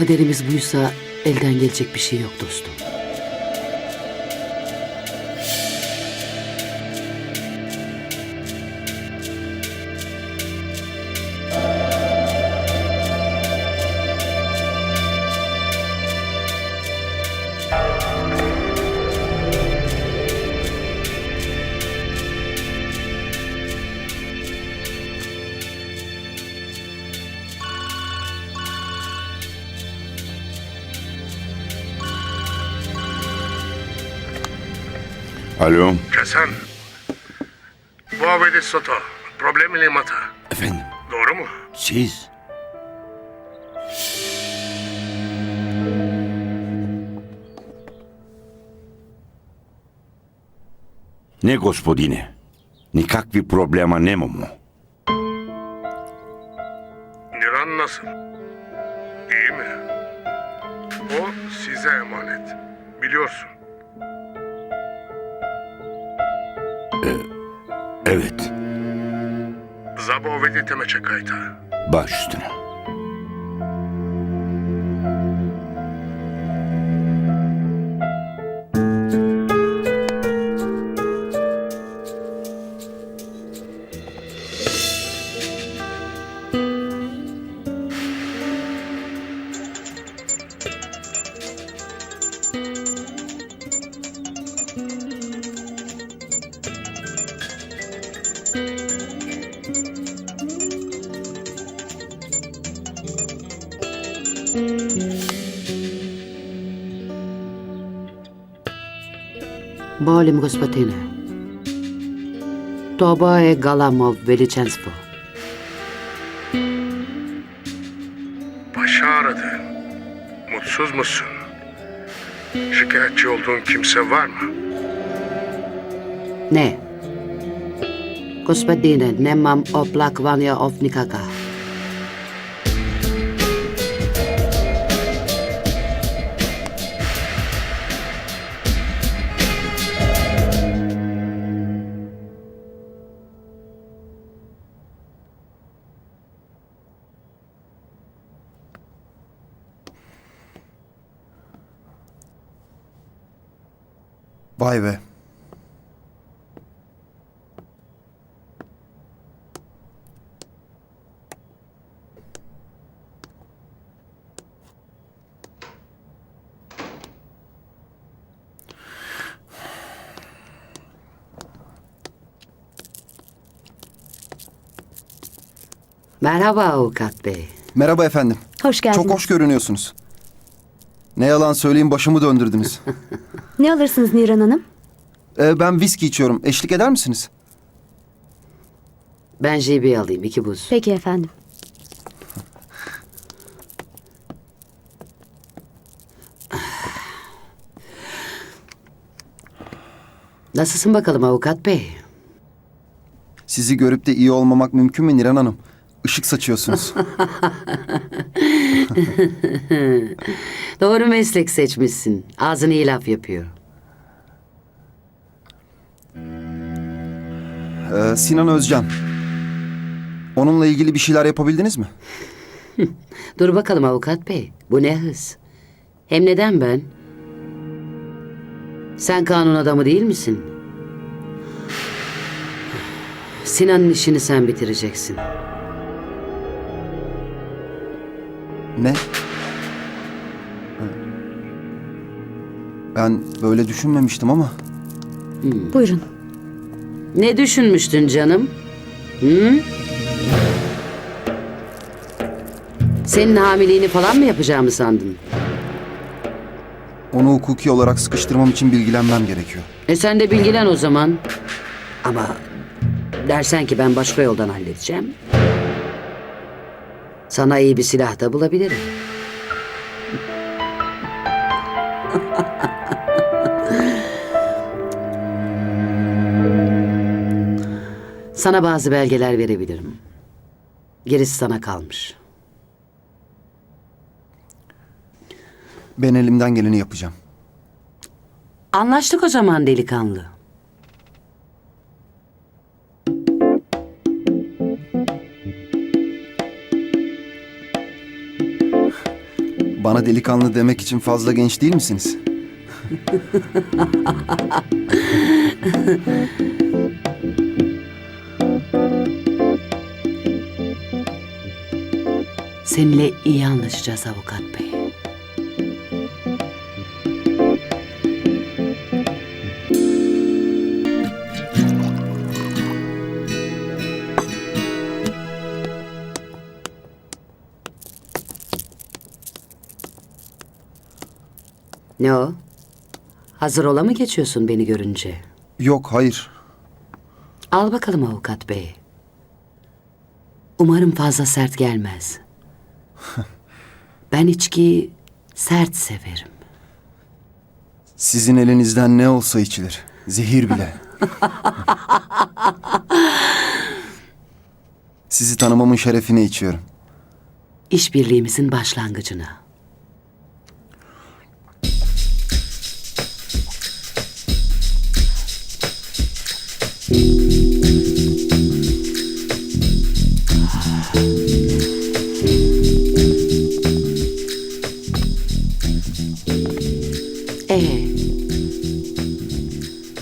Kaderimiz buysa elden gelecek bir şey yok dostum. Alo. Kesen. Bu avede soto. Problemi limata. Efendim. Doğru mu? Siz. Ne gospodine? Nikakvi problema nemamo. Niran nasıl? İyi mi? O size emanet. Biliyorsun. Evet. Zabovedi teme çekayta. Baş üstüne. Molim gospodine. To je Galamov veličanstvo. Paşa aradı. Mutsuz musun? Şikayetçi olduğun kimse var mı? Ne? Gospodine, nemam oplakvanja of nikaka. Vay be. Merhaba avukat bey. Merhaba efendim. Hoş geldiniz. Çok hoş görünüyorsunuz. Ne yalan söyleyeyim başımı döndürdünüz. Ne alırsınız Niran Hanım? Ee, ben viski içiyorum. Eşlik eder misiniz? Ben JB alayım iki buz. Peki efendim. Nasılsın bakalım avukat bey? Sizi görüp de iyi olmamak mümkün mü Niran Hanım? Işık saçıyorsunuz. Doğru meslek seçmişsin. Ağzın iyi laf yapıyor. Ee, Sinan Özcan. Onunla ilgili bir şeyler yapabildiniz mi? Dur bakalım avukat bey. Bu ne hız? Hem neden ben? Sen kanun adamı değil misin? Sinan'ın işini sen bitireceksin. Ne? Ben böyle düşünmemiştim ama Buyurun. Ne düşünmüştün canım? Hı? Senin hamiliğini falan mı yapacağımı sandın? onu hukuki olarak sıkıştırmam için bilgilenmem gerekiyor. E sen de bilgilen o zaman. Ama dersen ki ben başka yoldan halledeceğim. Sana iyi bir silah da bulabilirim. Sana bazı belgeler verebilirim. Gerisi sana kalmış. Ben elimden geleni yapacağım. Anlaştık o zaman delikanlı. Bana delikanlı demek için fazla genç değil misiniz? Seninle iyi anlaşacağız avukat bey. Ne o? Hazır ola mı geçiyorsun beni görünce? Yok hayır. Al bakalım avukat bey. Umarım fazla sert gelmez. ben içkiyi sert severim. Sizin elinizden ne olsa içilir. Zehir bile. Sizi tanımamın şerefine içiyorum. İşbirliğimizin başlangıcına.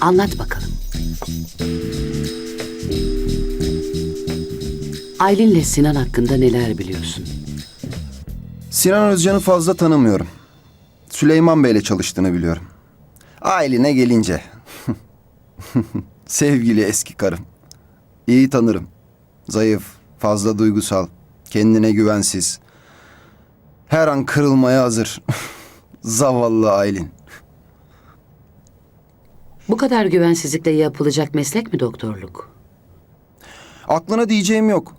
Anlat bakalım. Aylin'le Sinan hakkında neler biliyorsun? Sinan Özcan'ı fazla tanımıyorum. Süleyman Bey'le çalıştığını biliyorum. Ailine gelince. Sevgili eski karım. İyi tanırım. Zayıf, fazla duygusal, kendine güvensiz. Her an kırılmaya hazır. Zavallı Aylin. Bu kadar güvensizlikle yapılacak meslek mi doktorluk? Aklına diyeceğim yok.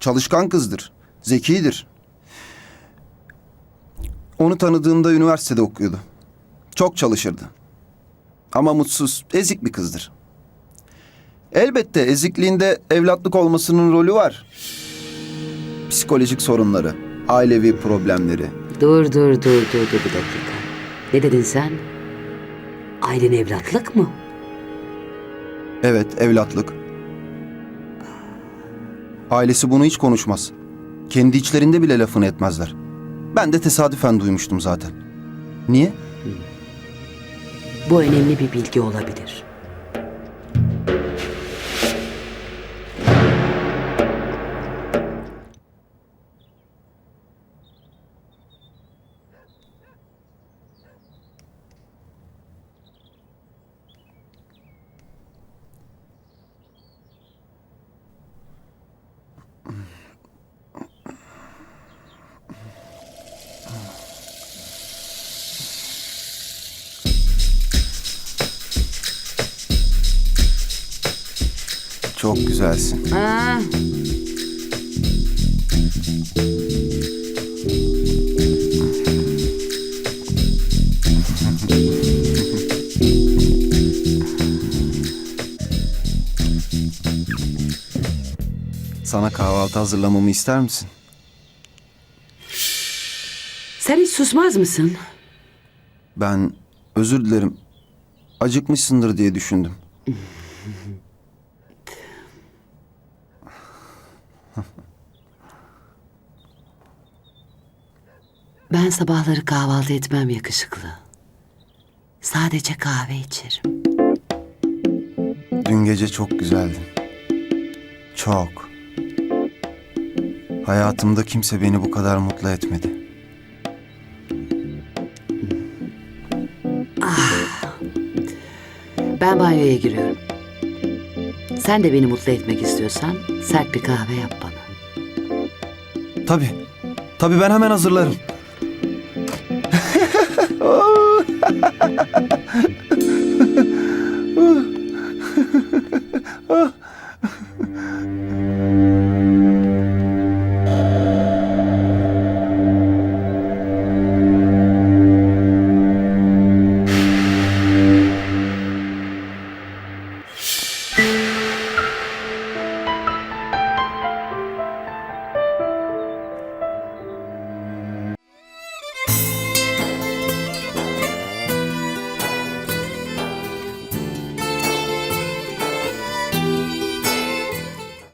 Çalışkan kızdır. Zekidir. Onu tanıdığımda üniversitede okuyordu. Çok çalışırdı. Ama mutsuz, ezik bir kızdır. Elbette ezikliğinde evlatlık olmasının rolü var. Psikolojik sorunları, ailevi problemleri. Dur dur dur dur dur bir dakika. Ne dedin sen? Aylin evlatlık mı? Evet, evlatlık. Ailesi bunu hiç konuşmaz. Kendi içlerinde bile lafını etmezler. Ben de tesadüfen duymuştum zaten. Niye? Bu önemli bir bilgi olabilir. Çok güzelsin. Aa, Sana kahvaltı hazırlamamı ister misin? sen hiç susmaz mısın? Ben özür dilerim. Acıkmışsındır diye düşündüm. Ben sabahları kahvaltı etmem yakışıklı. Sadece kahve içerim. Dün gece çok güzeldin. Çok. Hayatımda kimse beni bu kadar mutlu etmedi. Ben banyoya giriyorum. Sen de beni mutlu etmek istiyorsan sert bir kahve yap bana. Tabii. Tabii ben hemen hazırlarım.